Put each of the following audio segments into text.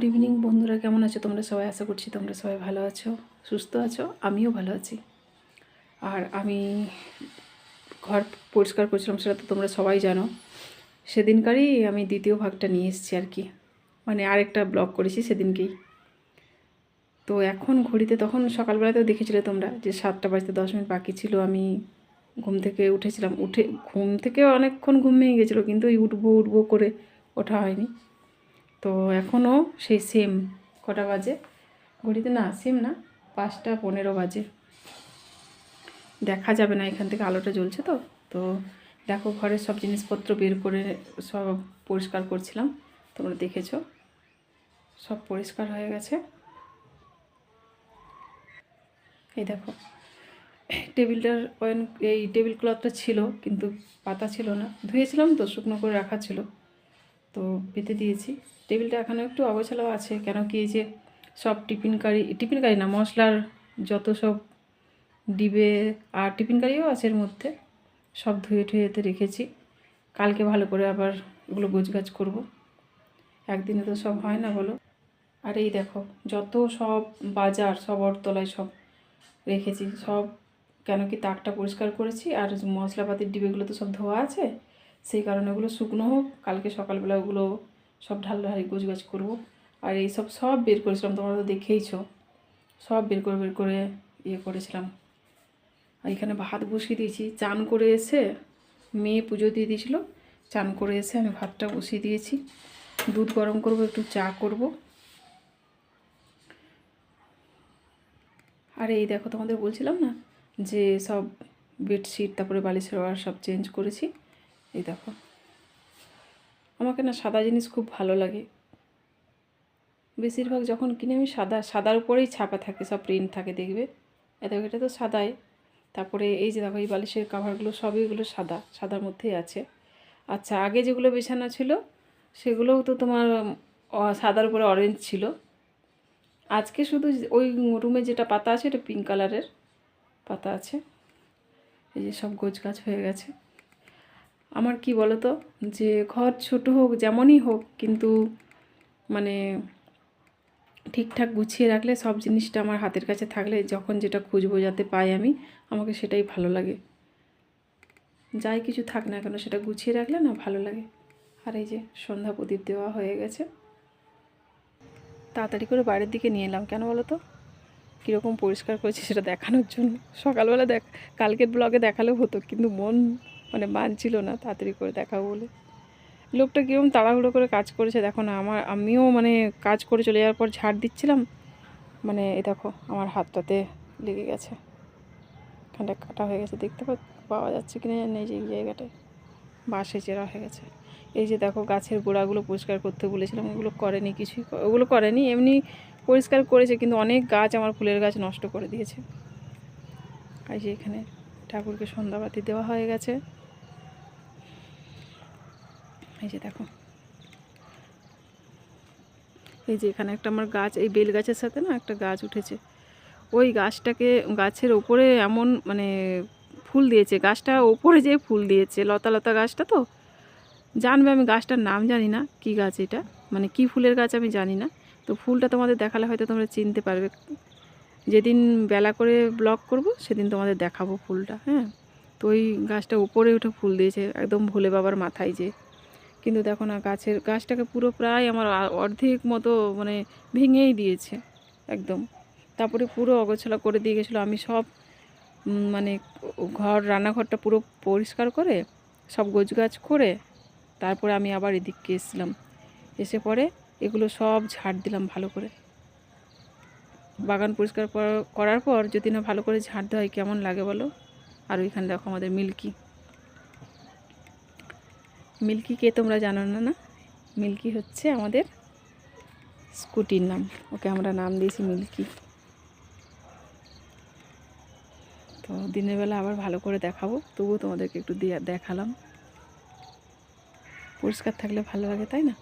Good evening বন্ধুরা, কেমন আছো? তোমরা সবাই আশা করছি তোমরা সবাই ভালো আছো, সুস্থ আছো, আমিও ভালো আছি। আর আমি ঘর পরিষ্কার করছিলাম সেটা তো তোমরা সবাই জানো। সেদিনকারই আমি দ্বিতীয় ভাগটা নিয়ে এসেছি আর কি। মানে আরেকটা ব্লগ করেছি সেদিনকেই। তো এখন ঘড়িতে তখন সকালবেলাতেও দেখেছিলে তোমরা যে সাতটা বাজতে দশ মিনিট বাকি ছিল, আমি ঘুম থেকে উঠেছিলাম। উঠে ঘুম থেকে অনেকক্ষণ ঘুম ভেঙে গেছিল, কিন্তু ওই উঠবো উঠবো করে ওঠা হয়নি। তো এখনও সেই সেম কটা বাজে? ঘড়িতে না সেম না, পাঁচটা পনেরো বাজে। দেখা যাবে না, এখান থেকে আলোটা জ্বলছে তো। তো দেখো, ঘরের সব জিনিসপত্র বের করে সব পরিষ্কার করছিলাম। তোমরা দেখেছ? সব পরিষ্কার হয়ে গেছে। এই দেখো, টেবিলটার এই টেবিল ক্লথটা ছিল, কিন্তু পাতা ছিল না। ধুয়েছিলাম তো, শুকনো করে রাখা ছিল। তো পেতে দিয়েছি। টেবিলটা এখানে একটু অগোছালো আছে, কেন কি এই যে সব টিফিন কারি টিফিন কারি না, মশলার যত সব ডিবে আর টিফিন কারিও আছে এর মধ্যে, সব ধুয়ে ঠুয়েতে রেখেছি। কালকে ভালো করে আবার এগুলো গোছগাছ করব। একদিনে তো সব হয় না বলো। আর এই দেখো, যত সব বাজার, সব অরতলায় সব রেখেছি, সব কেন কি তাকটা পরিষ্কার করেছি আর মশলাপাতির ডিবেগুলো তো সব ধোয়া আছে? সেই কারণে ওগুলো শুকনো হোক, কালকে সকালবেলা ওগুলো সব ঢালঢালি গোছগাছ করব। আর এইসব সব বের করেছিলাম, তোমরা তো দেখেইছো। সব বের করে বের করে ইয়ে করেছিলাম। আর এখানে ভাত বসিয়ে দিয়েছি। চান করে এসে মেয়ে পুজো দিয়ে দিয়েছিল। চান করে এসে আমি ভাতটা বসিয়ে দিয়েছি। দুধ গরম করব, একটু চা করব। আর এই দেখো তোমাদের বলছিলাম না যে সব বেডশিট, তারপরে বালিশের ওয়ার সব চেঞ্জ করেছি। এই দেখো। আমাকে না সাদা জিনিস খুব ভালো লাগে। বেশিরভাগ যখন কিনে আমি সাদা, সাদার উপরেই ছাপা থাকে, সব প্রিন্ট থাকে, দেখবে? এত এটা তো সাদাই। তারপরে এই যে দেখো, এই বালিশের কাভারগুলো সবই এগুলো সাদা, সাদার মধ্যেই আছে। আচ্ছা আগে যেগুলো বিছানা ছিল, সেগুলোও তো তোমার সাদার উপরে অরেঞ্জ ছিল। আজকে শুধু ওই রুমে যেটা পাতা আছে, এটা পিঙ্ক কালারের পাতা আছে। এই যে সব গোছ গাছ হয়ে গেছে। আমার কি বলো তো যে ঘর ছোট হোক, যেমনই হোক, কিন্তু মানে ঠিকঠাক গুছিয়ে রাখলে সব জিনিসটা আমার হাতের কাছে থাকলে যখন যেটা খুঁজবো, যাতে পাই আমি, আমাকে সেটাই ভালো লাগে। যাই কিছু থাক না কেন, সেটা গুছিয়ে রাখলে না ভালো লাগে। আর এই যে সন্ধ্যা প্রদীপ দেওয়া হয়ে গেছে। তাড়াতাড়ি করে বাইরের দিকে নিয়ে এলাম। কেন বলো তো কীরকম পরিষ্কার করেছি সেটা দেখানোর জন্য। সকালবেলা দেখ, কালকের ব্লগে দেখালেও হতো, কিন্তু মন মানে মানছিল না তাড়াতাড়ি করে দেখাবো বলে। লোকটা কীরকম তাড়াহুড়ো করে কাজ করেছে, দেখো না, আমার, আমিও মানে কাজ করে চলে যাওয়ার পর ঝাড় দিচ্ছিলাম মানে এই দেখো, আমার হাতটাতে লেগে গেছে। এখানটা কাটা হয়ে গেছে, দেখতে পাওয়া যাচ্ছে কিনা এই যে, এই জায়গাটায়। বাসে চেরা হয়ে গেছে। এই যে দেখো, গাছের গোড়াগুলো পরিষ্কার করতে বলেছিলাম ওগুলো করেনি কিছুই, ওগুলো করেনি, এমনি পরিষ্কার করেছে, কিন্তু অনেক গাছ আমার ফুলের গাছ নষ্ট করে দিয়েছে। আর যে এখানে ঠাকুরকে সন্ধ্যাবাতি দেওয়া হয়ে গেছে। এই যে দেখো। এই যে এখানে একটা আমার গাছ, এই বেল গাছের সাথে না একটা গাছ উঠেছে। ওই গাছটাকে, গাছের ওপরে এমন মানে ফুল দিয়েছে, গাছটা ওপরে যেয়ে ফুল দিয়েছে, লতা লতা গাছটা তো। জানবে আমি গাছটার নাম জানি না, কি গাছ এটা? মানে কি ফুলের গাছ আমি জানি না। তো ফুলটা তোমাদের দেখালে হয়তো তোমরা চিনতে পারবে। যেদিন বেলা করে ব্লগ করব, সেদিন তোমাদের দেখাবো ফুলটা হ্যাঁ? তো ওই গাছটা উপরে উঠে ফুল দিয়েছে, একদম ভোলে বাবার মাথায় যে। কিন্তু দেখো না, গাছের, গাছটাকে পুরো প্রায় আমার অর্ধেক মতো মানে ভেঙেই দিয়েছে, একদম। তারপরে পুরো অগোছালো করে দিয়ে গেছিল, আমি সব মানে ঘর, রান্নাঘরটা পুরো পরিষ্কার করে, সব গোছগাছ করে, তারপরে আমি আবার এদিককে এসেছিলাম। এসে পরে এগুলো সব ঝাড় দিলাম ভালো করে। বাগান পরিষ্কার করা- করার পর যদি না ভালো করে ঝাড় দেওয়া হয় কেমন লাগে বলো? আর ওইখানে দেখো আমাদের মিল্কি। মিল্কি কে তোমরা জানো না না? মিল্কি হচ্ছে আমাদের স্কুটির নাম। ওকে আমরা নাম দিয়েছি মিল্কি। তো দিনের বেলা আবার ভালো করে দেখাবো। তবুও তোমাদেরকে একটু দিয়ে, দেখালাম। পরিষ্কার থাকলে ভালো লাগে, তাই না?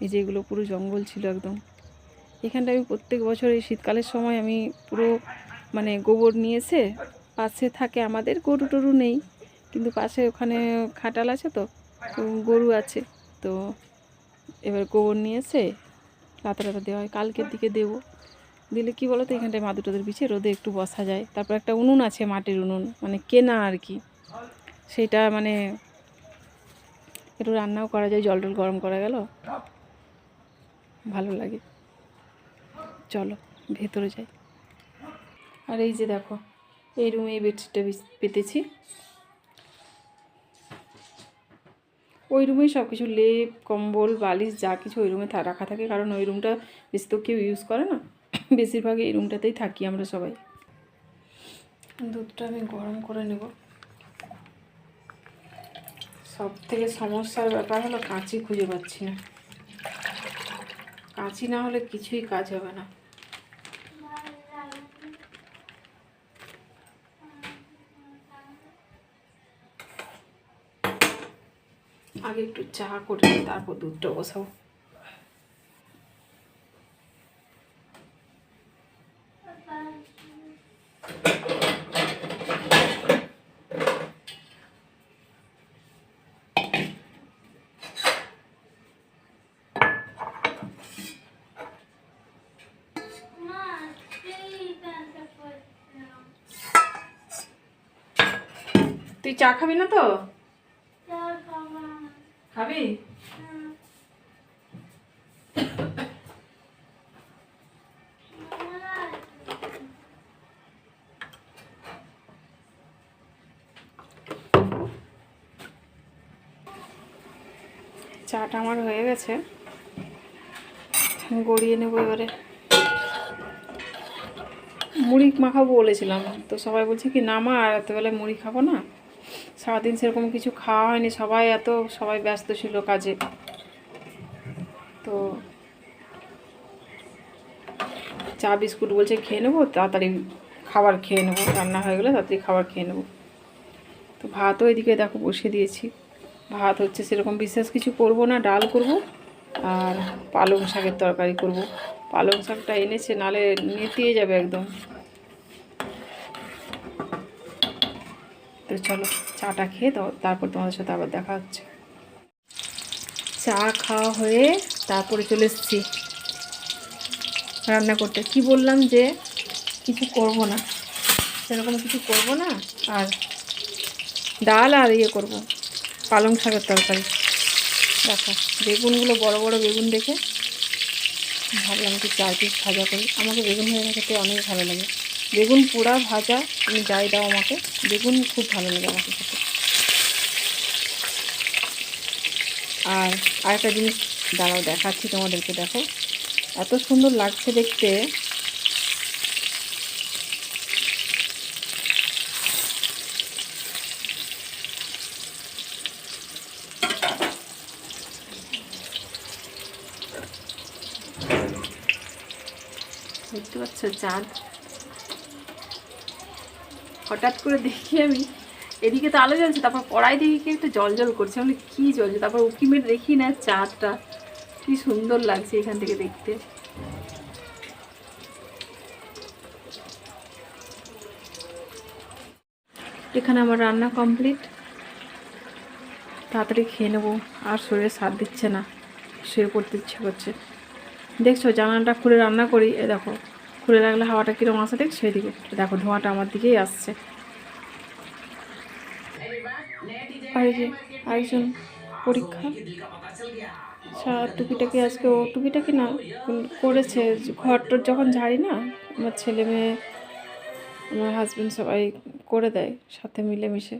এই যে এগুলো পুরো জঙ্গল ছিল একদম। এখানটা আমি প্রত্যেক বছর এই শীতকালের সময় আমি পুরো মানে গোবর নিয়ে এসে পাশে থাকে আমাদের, গরু টরু নেই। কিন্তু পাশে ওখানে খাটাল আছে তো। তো গরু আছে, তো এবার গোবর নিয়ে এসে রাতে রাতে দেওয়া হয়, কালকের দিকে দেবো। দিলে কি বলো তো এখানটায় মাদুর টাদুর বিছিয়ে রোদে একটু বসা যায়। তারপর একটা উনুন আছে মাটির উনুন মানে কেনা আর কি। সেটা মানে একটু রান্নাও করা যায়, জল টল গরম করা গেল। ভালো লাগে। চলো, ভেতরে যাই। আর এই যে দেখো, এই রুমে এই বেডশিটটা পেতেছি। ওই রুমেই সব কিছু লেপ, কম্বল, বালিশ, যা কিছু ওই রুমে রাখা থাকে। কারণ ওই রুমটা বেশি তো কেউ ইউজ করে না। বেশিরভাগ এই রুমটাতেই থাকি আমরা সবাই। দুধটা আমি গরম করে নেব। সব থেকে সমস্যার ব্যাপার হলো কাঁচি খুঁজে পাচ্ছি না। কাঁচি না হলে কিছুই কাজ হবে না। আগে একটু চা করে তারপর দুধটা বসাবো। তুই চা খাবি না তো? খাবি চাটা আমার হয়ে গেছে। গড়িয়ে নেব এবারে। মুড়ি মাখাবো বলেছিলাম। তো সবাই বলছে কি, না মা, আর এতবেলায় মুড়ি খাব না। সারাদিন সেরকম কিছু খাওয়া হয়নি, সবাই এত, সবাই ব্যস্ত ছিল কাজে। তো চা, বিস্কুট বলছে খেয়ে নেব, তাড়াতাড়ি খাবার খেয়ে নেব, রান্না হয়ে গেলে তাড়াতাড়ি খাবার খেয়ে নেব। তো ভাতও এদিকে দেখো বসিয়ে দিয়েছি। ভাত হচ্ছে সেরকম বিশেষ কিছু করব না, ডাল করব আর পালং শাকের তরকারি করব। পালং শাকটা এনেছে, নালে নেতিয়ে যাবে একদম। তো চলো, চাটা খেয়ে তারপর তোমাদের সাথে আবার দেখা হচ্ছে। চা খাওয়া হয়ে তারপরে চলে এসেছি। রান্না করতে। কি বললাম যে, কিছু করব না। সেরকম কিছু করব না, আর ডাল আর ইয়ে করব। পালং শাকের তরকারি। দেখো, বেগুনগুলো, বড় বড় বেগুন দেখে ভাবলাম একটু চার পিস ভাজা করি। আমাকে বেগুন ভাজা খেতে অনেক ভালো লাগে। বেগুন পোড়া ভাজা, তুমি যাই দাও আমাকে। বেগুন খুব ভালো লাগে আমাকে খেতে। আর আরেকটা জিনিস দাঁড়াও দেখাচ্ছি তোমাদেরকে, দেখো। এত সুন্দর লাগছে দেখতে। দেখতে পাচ্ছ, চাঁদ। হঠাৎ করে দেখি আমি, এদিকে তো আলো জ্বলছে, তারপর কড়াই দেখি কি একটু জল জল করছে। মানে কি জ্বলছে? তারপর উকি মেরে দেখি, না চাঁদটা কি সুন্দর লাগছে এখান থেকে দেখতে। এখানে আমার রান্না কমপ্লিট। তাড়াতাড়ি খেয়ে নেব, আর শরীরে সাথ দিচ্ছে না, শুয়ে পড়তে ইচ্ছে করছে। দেখছ, জানালাটা খুলে রান্না করি, এ দেখো। খুলে রাখলে হাওয়াটা কীরকম আসে দেখছ এদিকে দেখো ধোঁয়াটা আমার দিকেই আসছে। আরেকজন পরীক্ষা। সারা টুপিটাকে আজকে ও টুপিটাকে না, করেছে। ঘরটর যখন ঝাড়ি না, আমার ছেলে মেয়ে, আমার হাজব্যান্ড সবাই করে দেয়, সাথে মিলেমিশে।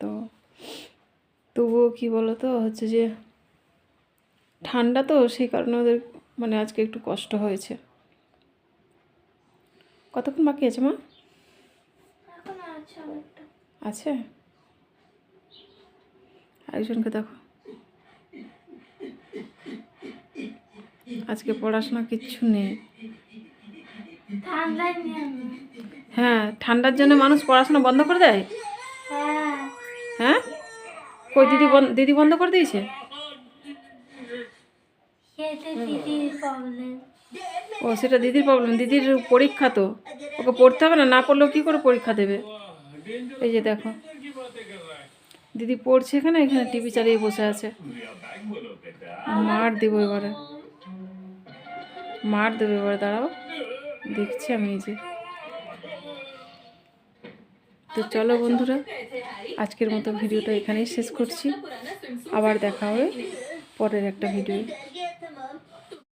তো তবুও কি বলো তো হচ্ছে যে ঠান্ডা তো, সেই কারণে ওদের মানে আজকে একটু কষ্ট হয়েছে। কতক্ষণ বাকি আছে মা? আছে আরেকজনকে দেখো। আজকে পড়াশোনা কিচ্ছু নেই। হ্যাঁ ঠান্ডার জন্য মানুষ পড়াশোনা বন্ধ করে দেয়? হ্যাঁ। হ্যাঁ? কই দিদি দিদি বন্ধ করে দিয়েছে? দিদির প্রবলেম ও, সেটা দিদির প্রবলেম দিদির পরীক্ষা তো। ওকে পড়তে হবে না? না পড়লেও কী করে পরীক্ষা দেবে? এই যে দেখো। দিদি পড়ছে এখানে? এখানে টিভি চালিয়ে বসে আছে। মার দেবো এবারে। মার দেবে এবারে, দাঁড়াও। দেখছি আমি এই যে তো চলো বন্ধুরা, আজকের মতো ভিডিওটা এখানেই শেষ করছি। আবার দেখা হবে পরের একটা ভিডিও